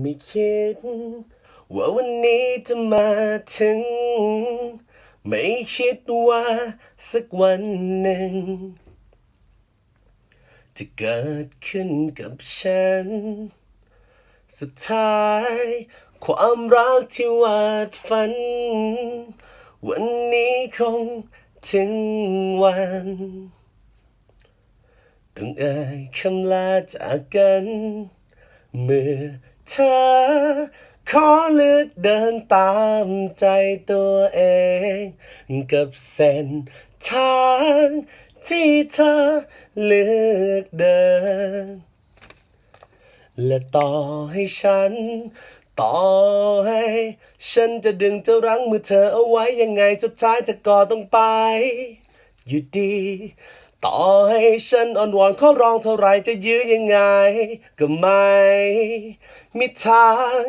ไม่คิด ว่าวันนี้จะมาถึง ไม่คิดว่าสักวันหนึ่ง จะเกิดขึ้นกับฉัน สุดท้าย ความรักที่วาดฝัน วันนี้คงถึงวันต้องเอ่ยคำลาจากกัน เมื่อ เธอ ขอเลือกเดินตามใจตัวเอง กับเส้นทางที่เธอเลือกเดิน และต่อให้ฉัน ต่อให้ ฉันจะดึงจะรั้งมือเธอเอาไว้ยังไงสุดท้ายเธอก็ต้องไป อยู่ดี ต่อให้ฉันอ่อนวอนขอร้องเท่าไรจะยื้อยังไง ก็ไม่มีทาง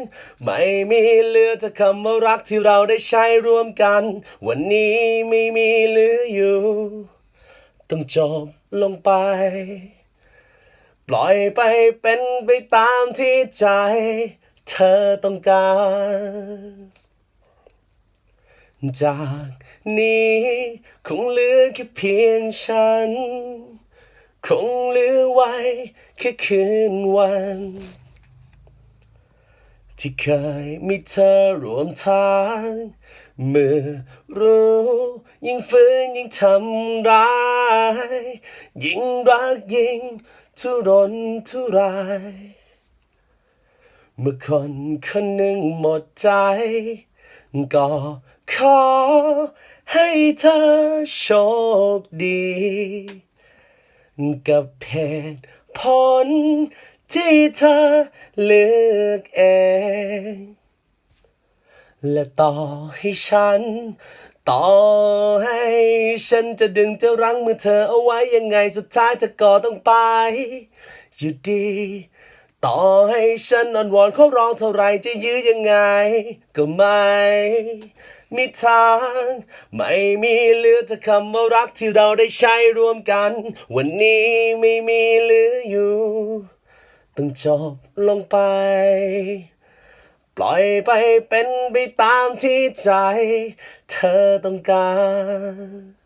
ไม่มีเหลือจะคำว่ารักที่เราได้ใช้ร่วมกัน วันนี้ไม่มีเหลืออยู่ ต้องจบลงไป ปล่อยไปเป็นไปตามที่ใจ เธอต้องการ จากนี้คงเหลือแค่เพียงฉัน คงเหลือไว้แค่คืนวัน ที่เคยมีเธอร่วมทางเมื่อรู้ยิ่งฝืนยิ่งทำร้าย ยิ่งรักยิ่งทุรนทุราย เมื่อคนคนหนึ่งหมดใจ ก็ ขอให้เธอโชคดี กับเหตุผลที่เธอเลือกเอง และต่อให้ฉัน ต่อให้ฉันจะดึงจะรั้งมือเธอเอาไว้ยังไงสุดท้ายเธอก็ต้องไป อยู่ดี ต่อให้ฉันอ่อนวอนขอร้องเท่าไรจะยื้อยังไง ก็ไม่ มีทาง ไม่มีเหลือจะคำว่ารักที่เราได้ใช้ร่วมกัน วันนี้ไม่มีเหลืออยู่ ต้องจบลงไป ปล่อยไปเป็นไปตามที่ใจ เธอต้องการ